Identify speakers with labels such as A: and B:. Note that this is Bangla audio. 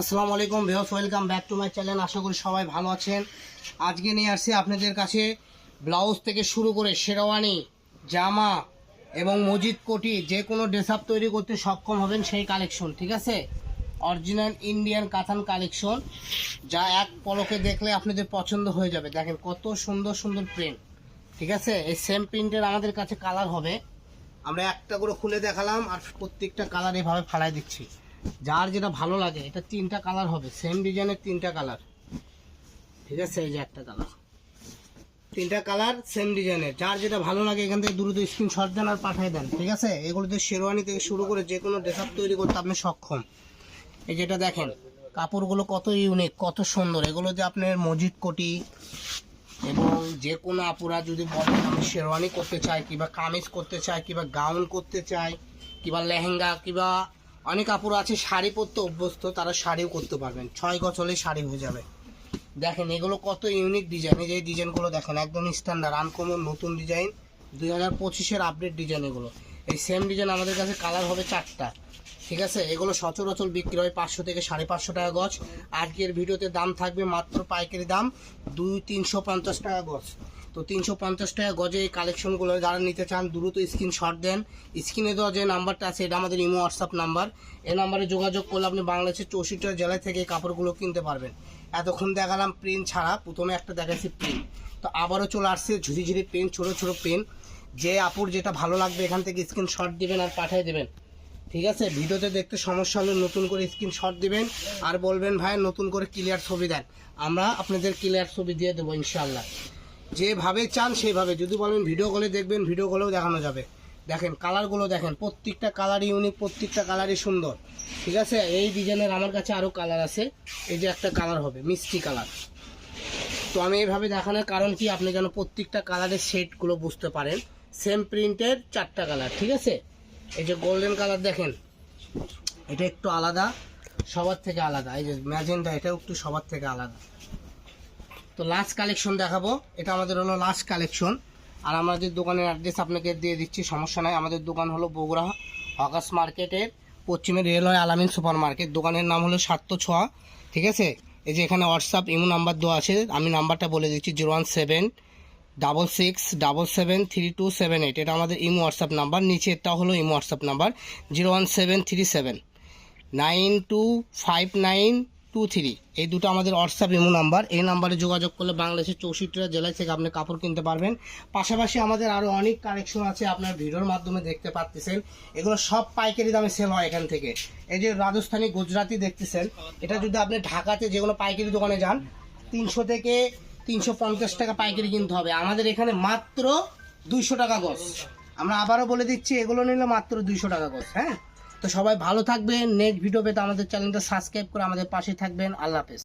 A: আসসালামু আলাইকুম views welcome back to my channel. আশা করি সবাই ভালো আছেন। আজকে নিয়ে আসছি আপনাদের কাছে ব্লাউজ থেকে শুরু করে শেরওয়ানি, জামা এবং মজিদ কোটি যে কোনো ড্রেস আপ তৈরি করতে সক্ষম হবেন সেই কালেকশন ঠিক আছে? অরিজিনাল ইন্ডিয়ান কাতান কালেকশন যা এক পলকে দেখলে আপনাদের পছন্দ হয়ে যাবে। দেখেন কত সুন্দর সুন্দর প্রিন্ট ঠিক আছে? এই সেম প্রিন্টের আমাদের কাছে কালার হবে। আমরা একটা করে খুলে দেখালাম আর প্রত্যেকটা কালার এভাবে ফালাই দিচ্ছি। যার যেটা ভালো লাগে, এটা তিনটা কালার হবে সেম ডিজাইনের তিনটা কালার ঠিক আছে, এই যে একটা কালার তিনটা কালার সেম ডিজাইনের যার যেটা ভালো লাগে, এখান থেকে দ্রুত স্ক্রিনশট দেন আর পাঠিয়ে দেন। ঠিক আছে? এগুলোতে শেরওয়ানি থেকে শুরু করে যে কোনো ড্রেস তৈরি করতে আপনি সক্ষম। এই যেটা দেখেন, কাপড়গুলো কত ইউনিক কত সুন্দর। এগুলো যে আপনার মজিদ কোটি এবং যে কোনো আপুরা যদি বলেন, আমি শেরওয়ানি করতে চাই, কিংবা কামিজ করতে চাই, কিংবা গাউন করতে চাই, কিংবা লেহেঙ্গা, কিংবা অনেক আপুরা আছে, শাড়ি পরতে অভ্যস্ত, তারা শাড়িও করতে পারবেন। ছয় হলেই শাড়ি হয়ে যাবে। দেখেন, এগুলো কত ইউনিক ডিজাইন এই যে ডিজাইনগুলো দেখেন, একদম স্ট্যান্ডার্ড আনকমন নতুন ডিজাইন দুই হাজার পঁচিশের আপডেট ডিজাইন এগুলো। এই সেম ডিজাইন আমাদের কাছে কালার হবে চারটা। ঠিক আছে? এগুলো সচরাচর বিক্রি হয় পাঁচশো থেকে সাড়ে পাঁচশো টাকা গছ আজকের ভিডিওতে দাম থাকবে মাত্র পাইকারি দাম দুই তিনশো পঞ্চাশ টাকা গজ। তো তিনশো পঞ্চাশ টাকা গজে এই কালেকশনগুলো যারা নিতে চান, দ্রুত স্ক্রিনশট দেন। স্ক্রিনে দেওয়া যে নাম্বারটা আছে, এটা আমাদের ইমো হোয়াটসঅ্যাপ নাম্বার এই নাম্বারে যোগাযোগ করলে আপনি বাংলাদেশের চৌষট্টি জেলায় থেকে কাপড়গুলো কিনতে পারবেন। এতক্ষণ দেখালাম প্রিন্ট ছাড়া, প্রথমে একটা দেখাচ্ছি প্রিন্ট তো আবারও চলে আসছে ঝুড়ি ঝুড়ি প্রিন্ট ছোটো ছোটো প্রিন্ট যে আপুর যেটা ভালো লাগবে, এখান থেকে স্ক্রিনশট দিবেন আর পাঠিয়ে দেবেন। ঠিক আছে? ভিডিওতে দেখতে সমস্যা হলে নতুন করে স্ক্রিনশট দিবেন আর বলবেন, ভাই, নতুন করে ক্লিয়ার ছবি দেন। আমরা আপনাদের ক্লিয়ার ছবি দিয়ে দেবো ইনশাল্লাহ যেভাবে চান সেইভাবে যদি বলেন ভিডিও কলে দেখবেন ভিডিও কলেও দেখানো যাবে। দেখেন কালারগুলো দেখেন, প্রত্যেকটা কালারই ইউনিক প্রত্যেকটা কালারই সুন্দর। ঠিক আছে? এই ডিজাইনের আমার কাছে আরও কালার আছে। এই যে একটা কালার হবে, মিষ্টি কালার তো আমি এইভাবে দেখানোর কারণ কি? আপনি যেন প্রত্যেকটা কালারের শেডগুলো বুঝতে পারেন। সেম প্রিন্টের চারটা কালার ঠিক আছে? এই যে গোল্ডেন কালার দেখেন, এটা একটু আলাদা, সবার থেকে আলাদা। এই যে ম্যাজেন্ডা এটাও একটু সবার থেকে আলাদা। তো লাস্ট কালেকশন দেখাবো। এটা আমাদের হলো লাস্ট কালেকশন আর আমাদের দোকানের অ্যাড্রেস আপনাকে দিয়ে দিচ্ছি, সমস্যা নাই। আমাদের দোকান হলো বগুড়া হকাস মার্কেটের পশ্চিমে রেলওয়ে আলামিন সুপার মার্কেট দোকানের নাম হলো সাত্য ছোয়া, ঠিক আছে? এই যে এখানে হোয়াটসঅ্যাপ ইমো নাম্বার দেওয়া আছে, আমি নাম্বারটা বলে দিচ্ছি, zero one seven, double six, double seven, three two seven eight. এটা আমাদের ইমো হোয়াটসঅ্যাপ নাম্বার নিচে এটা হলো imo WhatsApp number, zero one seven three seven. Nine two five nine two three এই দুটো আমাদের হোয়াটসঅ্যাপ ইমো নাম্বার এই নাম্বারে যোগাযোগ করলে বাংলাদেশের চৌষট্টিটা জেলায় থেকে আপনি কাপড় কিনতে পারবেন। পাশাপাশি আমাদের আরও অনেক কালেকশন আছে আপনার ভিডিওর মাধ্যমে দেখতে পাচ্ছেন এগুলো সব পাইকারি দামে সেল হয় এখান থেকে। এই যে রাজস্থানি গুজরাটি দেখতেছেন, এটা যদি আপনি ঢাকাতে যে কোনো পাইকারি দোকানে যান, তিনশো থেকে তিনশো পঞ্চাশ টাকা পাইকারি কিনতে হবে। আমাদের এখানে মাত্র দুইশো টাকা গজ। আমরা আবারও বলে দিচ্ছি, এগুলো নিলে মাত্র দুইশো টাকা গজ হ্যাঁ? তো সবাই ভালো থাকবেন। নেক্সট ভিডিও পেতে আমাদের চ্যানেলটা সাবস্ক্রাইব করে আমাদের পাশে থাকবেন। আল্লাহ হাফেজ।